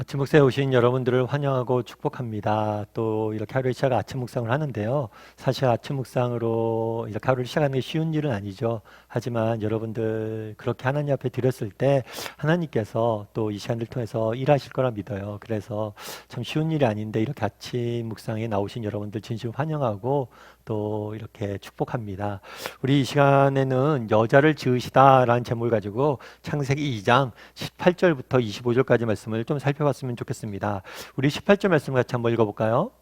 아침 묵상에 오신 여러분들을 환영하고 축복합니다. 또 이렇게 하루의 시작 아침 묵상을 하는데요. 사실 아침 묵상으로 이렇게 하루를 시작하는 게 쉬운 일은 아니죠. 하지만 여러분들 그렇게 하나님 앞에 드렸을 때 하나님께서 또 이 시간을 통해서 일하실 거라 믿어요. 그래서 참 쉬운 일이 아닌데 이렇게 아침 묵상에 나오신 여러분들 진심 환영하고 또 이렇게 축복합니다. 우리 이 시간에는 여자를 지으시다라는 제목을 가지고 창세기 2장 18절부터 25절까지 말씀을 좀 살펴봤으면 좋겠습니다. 우리 18절 말씀 같이 한번 읽어볼까요?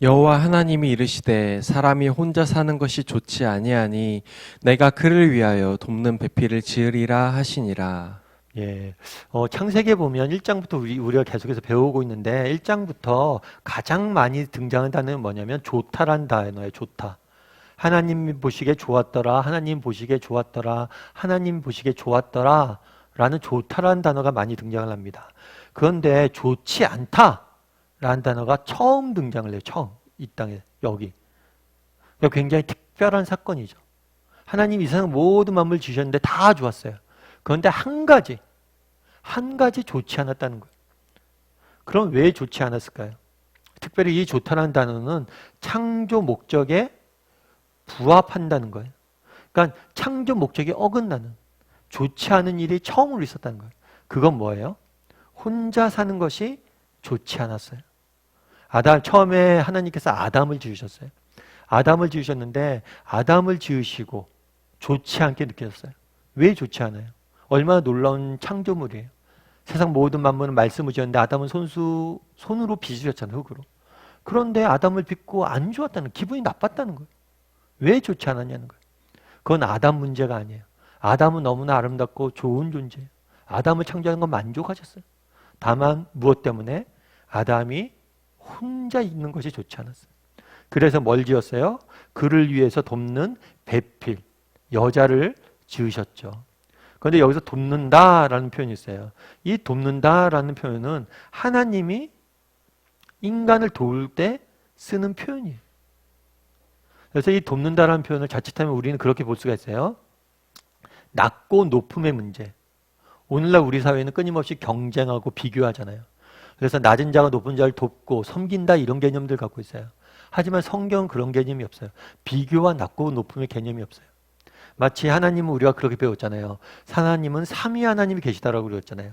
여호와 하나님이 이르시되 사람이 혼자 사는 것이 좋지 아니하니 내가 그를 위하여 돕는 배필을 지으리라 하시니라. 예, 어, 창세기에 보면 1장부터 우리, 우리 가 계속해서 배우고 있는데 1장부터 가장 많이 단어는 뭐냐면 좋다란 단어예요. 좋다. 하나님 보시기에 좋았더라. 하나님 보시기에 좋았더라. 하나님 보시기에 좋았더라. 라는 좋다라는 단어가 많이 등장을 합니다. 그런데 좋지 않다 라는 단어가 처음 등장을 해요. 처음. 이 땅에. 여기. 굉장히 특별한 사건이죠. 하나님 이 세상 모든 만물 지으셨는데 다 좋았어요. 그런데 한 가지, 한 가지 좋지 않았다는 거예요. 그럼 왜 좋지 않았을까요? 특별히 이 좋다는 단어는 창조 목적에 부합한다는 거예요. 그러니까 창조 목적에 어긋나는 좋지 않은 일이 처음으로 있었다는 거예요. 그건 뭐예요? 혼자 사는 것이 좋지 않았어요. 아담 처음에 하나님께서 아담을 지으셨어요. 아담을 지으셨는데 아담을 지으시고 좋지 않게 느껴졌어요. 왜 좋지 않아요? 얼마나 놀라운 창조물이에요. 세상 모든 만물은 말씀을 지었는데 아담은 손수 손으로 빚으셨잖아요, 흙으로. 그런데 아담을 빚고 안 좋았다는 기분이 나빴다는 거예요. 왜 좋지 않았냐는 거예요. 그건 아담 문제가 아니에요. 아담은 너무나 아름답고 좋은 존재예요. 아담을 창조하는 건 만족하셨어요. 다만 무엇 때문에 아담이 혼자 있는 것이 좋지 않았어요. 그래서 뭘 지었어요? 그를 위해서 돕는 배필, 여자를 지으셨죠. 그런데 여기서 돕는다라는 표현이 있어요. 이 돕는다라는 표현은 하나님이 인간을 도울 때 쓰는 표현이에요. 그래서 이 돕는다라는 표현을 자칫하면 우리는 그렇게 볼 수가 있어요. 낮고 높음의 문제. 오늘날 우리 사회는 끊임없이 경쟁하고 비교하잖아요. 그래서 낮은 자가 높은 자를 돕고 섬긴다 이런 개념들 갖고 있어요. 하지만 성경은 그런 개념이 없어요. 비교와 낮고 높음의 개념이 없어요. 마치 하나님은 우리가 그렇게 배웠잖아요. 하나님은 삼위 하나님이 계시다라고 그랬잖아요.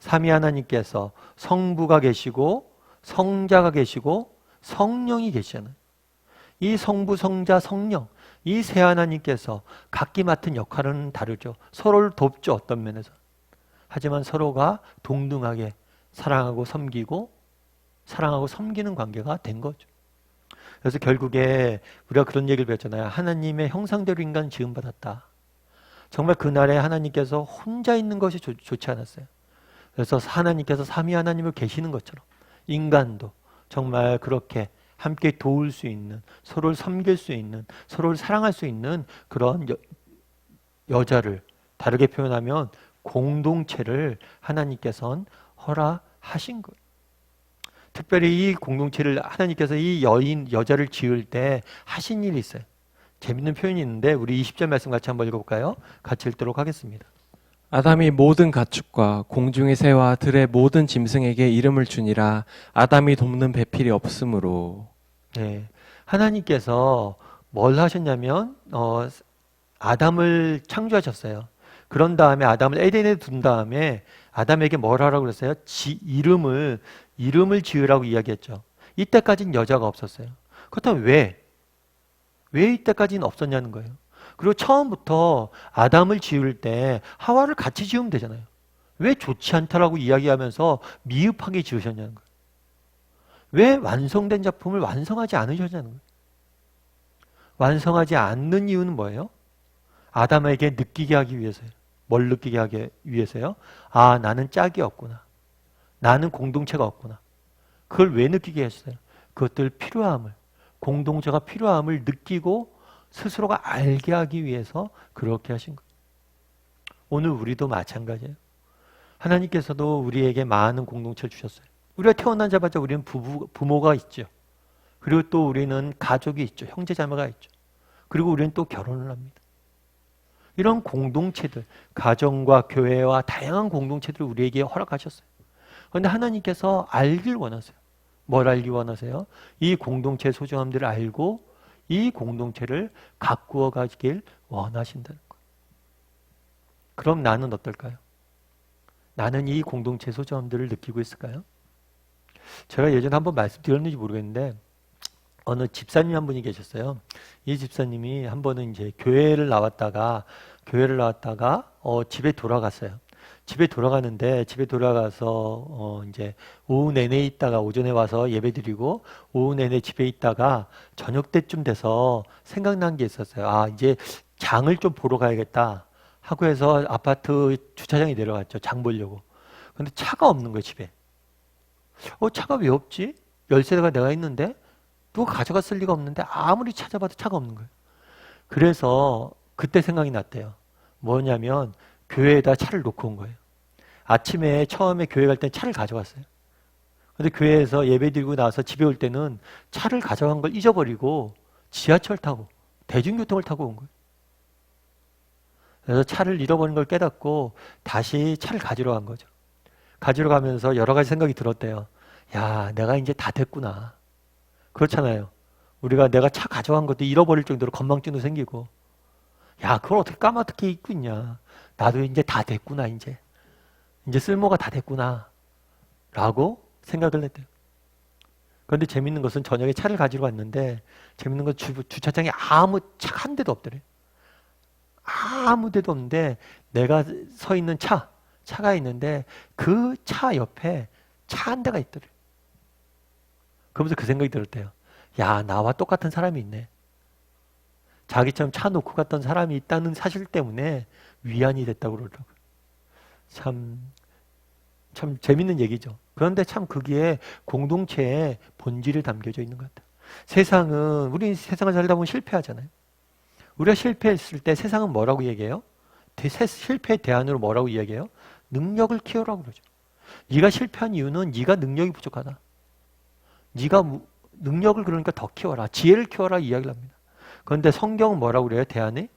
삼위 하나님께서 성부가 계시고 성자가 계시고 성령이 계시잖아요. 이 성부, 성자, 성령 이 세 하나님께서 각기 맡은 역할은 다르죠. 서로를 돕죠. 어떤 면에서. 하지만 서로가 동등하게 사랑하고 섬기고 사랑하고 섬기는 관계가 된 거죠. 그래서 결국에 우리가 그런 얘기를 배웠잖아요. 하나님의 형상대로 인간 지음받았다. 정말 그날에 하나님께서 혼자 있는 것이 좋, 좋지 않았어요. 그래서 하나님께서 삼위 하나님을 계시는 것처럼 인간도 정말 그렇게 함께 도울 수 있는 서로를 섬길 수 있는 서로를 사랑할 수 있는 그런 여, 여자를 다르게 표현하면 공동체를 하나님께서는 허락하신 거예요. 특별히 이 공동체를 하나님께서 이 여인 여자를 지을 때 하신 일이 있어요. 재밌는 표현이 있는데 우리 20절 말씀 같이 한번 읽어볼까요? 같이 읽도록 하겠습니다. 아담이 모든 가축과 공중의 새와 들의 모든 짐승에게 이름을 주니라 아담이 돕는 배필이 없으므로 네, 하나님께서 뭘 하셨냐면 어, 아담을 창조하셨어요. 그런 다음에 아담을 에덴에 둔 다음에 아담에게 뭘 하라고 그랬어요? 지, 이름을 이름을 지으라고 이야기했죠. 이때까지는 여자가 없었어요. 그렇다면 왜? 왜 이때까지는 없었냐는 거예요. 그리고 처음부터 아담을 지을 때 하와를 같이 지으면 되잖아요. 왜 좋지 않다라고 이야기하면서 미흡하게 지으셨냐는 거예요. 왜 완성된 작품을 완성하지 않으셨냐는 거예요. 완성하지 않는 이유는 뭐예요? 아담에게 느끼게 하기 위해서요. 뭘 느끼게 하기 위해서요? 아, 나는 짝이 없구나. 나는 공동체가 없구나. 그걸 왜 느끼게 했어요? 그것들 필요함을, 공동체가 필요함을 느끼고 스스로가 알게 하기 위해서 그렇게 하신 거예요. 오늘 우리도 마찬가지예요. 하나님께서도 우리에게 많은 공동체를 주셨어요. 우리가 태어나자마자 우리는 부부, 부모가 있죠. 그리고 또 우리는 가족이 있죠. 형제 자매가 있죠. 그리고 우리는 또 결혼을 합니다. 이런 공동체들, 가정과 교회와 다양한 공동체들을 우리에게 허락하셨어요. 그런데 하나님께서 알길 원하세요. 뭘 알기 원하세요? 이 공동체 소중함들을 알고 이 공동체를 가꾸어 가길 원하신다는 거예요. 그럼 나는 어떨까요? 나는 이 공동체 소중함들을 느끼고 있을까요? 제가 예전에 한번 말씀드렸는지 모르겠는데 어느 집사님 한 분이 계셨어요. 이 집사님이 한 번은 이제 교회를 나왔다가 교회를 나왔다가 어, 집에 돌아갔어요. 집에 돌아가는데 집에 돌아가서 어, 이제 오후 내내 있다가 오전에 와서 예배드리고 오후 내내 집에 있다가 저녁 때쯤 돼서 생각난 게 있었어요. 아 이제 장을 좀 보러 가야겠다 하고 해서 아파트 주차장에 내려갔죠. 장 보려고. 근데 차가 없는 거예요 집에. 어 차가 왜 없지? 열쇠가 내가 있는데 누가 가져갔을 리가 없는데 아무리 찾아봐도 차가 없는 거예요. 그래서 그때 생각이 났대요. 뭐냐면 교회에다 차를 놓고 온 거예요. 아침에 처음에 교회 갈 때 차를 가져갔어요. 근데 교회에서 예배 드리고 나서 집에 올 때는 차를 가져간 걸 잊어버리고 지하철 타고 대중교통을 타고 온 거예요. 그래서 차를 잃어버린 걸 깨닫고 다시 차를 가지러 간 거죠. 가지러 가면서 여러 가지 생각이 들었대요. 야, 내가 이제 다 됐구나. 그렇잖아요. 우리가 내가 차 가져간 것도 잃어버릴 정도로 건망증도 생기고, 야, 그걸 어떻게 까맣게 입고 있냐. 나도 이제 다 됐구나, 이제. 이제 쓸모가 다 됐구나. 라고 생각을 했대요. 그런데 재밌는 것은 저녁에 차를 가지러 갔는데, 재밌는 건 주, 주차장에 아무 차 한 대도 없더래. 아무 데도 없는데, 내가 서 있는 차, 차가 있는데, 그 차 옆에 차 한 대가 있더래. 그러면서 그 생각이 들었대요. 야, 나와 똑같은 사람이 있네. 자기처럼 차 놓고 갔던 사람이 있다는 사실 때문에 위안이 됐다고 그러더라고요. 참, 참 재밌는 얘기죠. 그런데 참 거기에 공동체의 본질이 담겨져 있는 것 같아요. 세상은, 우리 세상을 살다 보면 실패하잖아요. 우리가 실패했을 때 세상은 뭐라고 얘기해요? 실패의 대안으로 뭐라고 이야기해요? 능력을 키우라고 그러죠. 네가 실패한 이유는 네가 능력이 부족하다. 네가 무- 능력을 그러니까 더 키워라. 지혜를 키워라 이야기를 합니다. 그런데 성경은 뭐라고 그래요? 대안에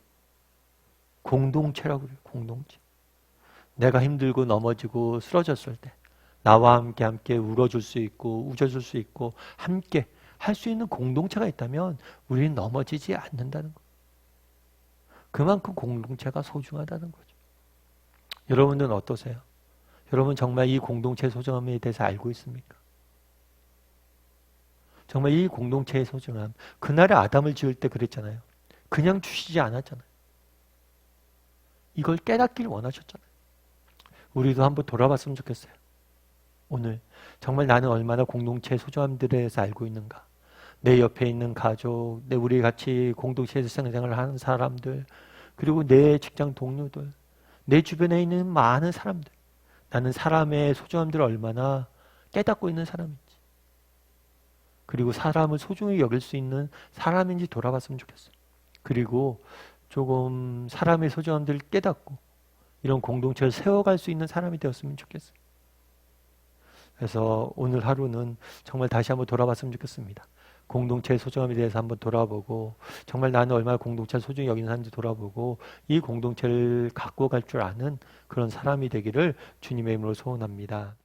공동체라고 그래요. 공동체. 내가 힘들고 넘어지고 쓰러졌을 때 나와 함께 함께 울어줄 수 있고 웃어줄 수 있고 함께 할 수 있는 공동체가 있다면 우리는 넘어지지 않는다는 거. 그만큼 공동체가 소중하다는 거죠. 여러분들은 어떠세요? 여러분 정말 이 공동체 소중함에 대해서 알고 있습니까? 정말 이 공동체의 소중함. 그날에 아담을 지을 때 그랬잖아요. 그냥 주시지 않았잖아요. 이걸 깨닫길 원하셨잖아요. 우리도 한번 돌아봤으면 좋겠어요. 오늘 정말 나는 얼마나 공동체의 소중함들에 대해서 알고 있는가. 내 옆에 있는 가족, 내 우리 같이 공동체에서 생활을 하는 사람들, 그리고 내 직장 동료들, 내 주변에 있는 많은 사람들. 나는 사람의 소중함들을 얼마나 깨닫고 있는 사람인지. 그리고 사람을 소중히 여길 수 있는 사람인지 돌아봤으면 좋겠어요. 그리고 조금 사람의 소중함들을 깨닫고 이런 공동체를 세워갈 수 있는 사람이 되었으면 좋겠어요. 그래서 오늘 하루는 정말 다시 한번 돌아봤으면 좋겠습니다. 공동체의 소중함에 대해서 한번 돌아보고 정말 나는 얼마나 공동체를 소중히 여기는 사람인지 돌아보고 이 공동체를 갖고 갈 줄 아는 그런 사람이 되기를 주님의 이름으로 소원합니다.